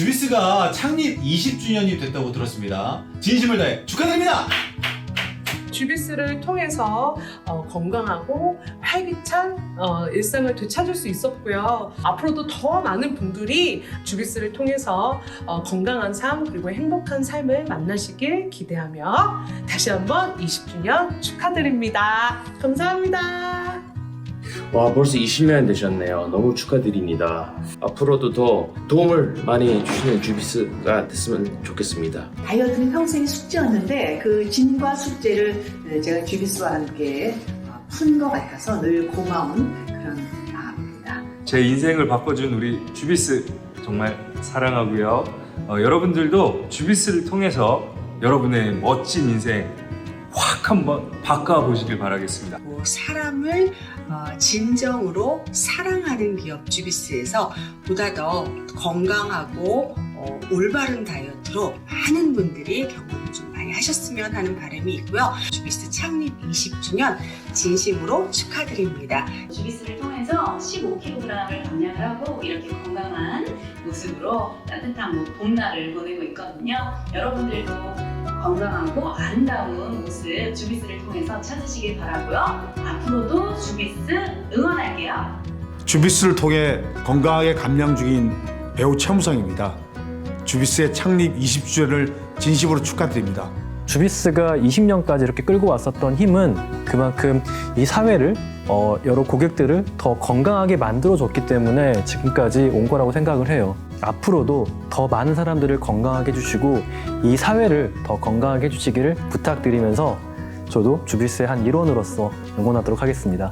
주비스가 창립 20주년이 됐다고 들었습니다. 진심을 다해 축하드립니다. 주비스를 통해서 어, 건강하고 활기찬 어, 일상을 되찾을 수 있었고요. 앞으로도 더 많은 분들이 주비스를 통해서 어, 건강한 삶 그리고 행복한 삶을 만나시길 기대하며 다시 한번 20주년 축하드립니다. 감사합니다. 와 벌써 20년 되셨네요. 너무 축하드립니다. 앞으로도 더 도움을 많이 주시는 주비스가 됐으면 좋겠습니다. 다이어트는 평생의 숙제였는데 그 짐과 숙제를 제가 주비스와 함께 푼 것 같아서 늘 고마운 그런 마음입니다. 제 인생을 바꿔준 우리 주비스 정말 사랑하고요. 어, 여러분들도 주비스를 통해서 여러분의 멋진 인생 확 한번 바꿔보시길 바라겠습니다. 뭐 사람을 어, 진정으로 사랑하는 기업 주비스에서 보다 더 건강하고 어, 올바른 다이어트로 많은 분들이 경험을 좀 많이 하셨으면 하는 바람이 있고요. 주비스 창립 20주년 진심으로 축하드립니다. 주비스를 통해서 15kg을 감량을 하고 이렇게 건강한 모습으로 따뜻한 뭐 봄날을 보내고 있거든요. 여러분들도 건강하고 아름다운 모습 주비스를 통해서 찾으시길 바라고요. 앞으로도 주비스 응원할게요. 주비스를 통해 건강하게 감량 중인 배우 최무성입니다. 주비스의 창립 20주년을 진심으로 축하드립니다. 주비스가 20년까지 이렇게 끌고 왔었던 힘은 그만큼 이 사회를 어, 여러 고객들을 더 건강하게 만들어줬기 때문에 지금까지 온 거라고 생각을 해요. 앞으로도 더 많은 사람들을 건강하게 해주시고 이 사회를 더 건강하게 해주시기를 부탁드리면서 저도 주비스의 한 일원으로서 응원하도록 하겠습니다.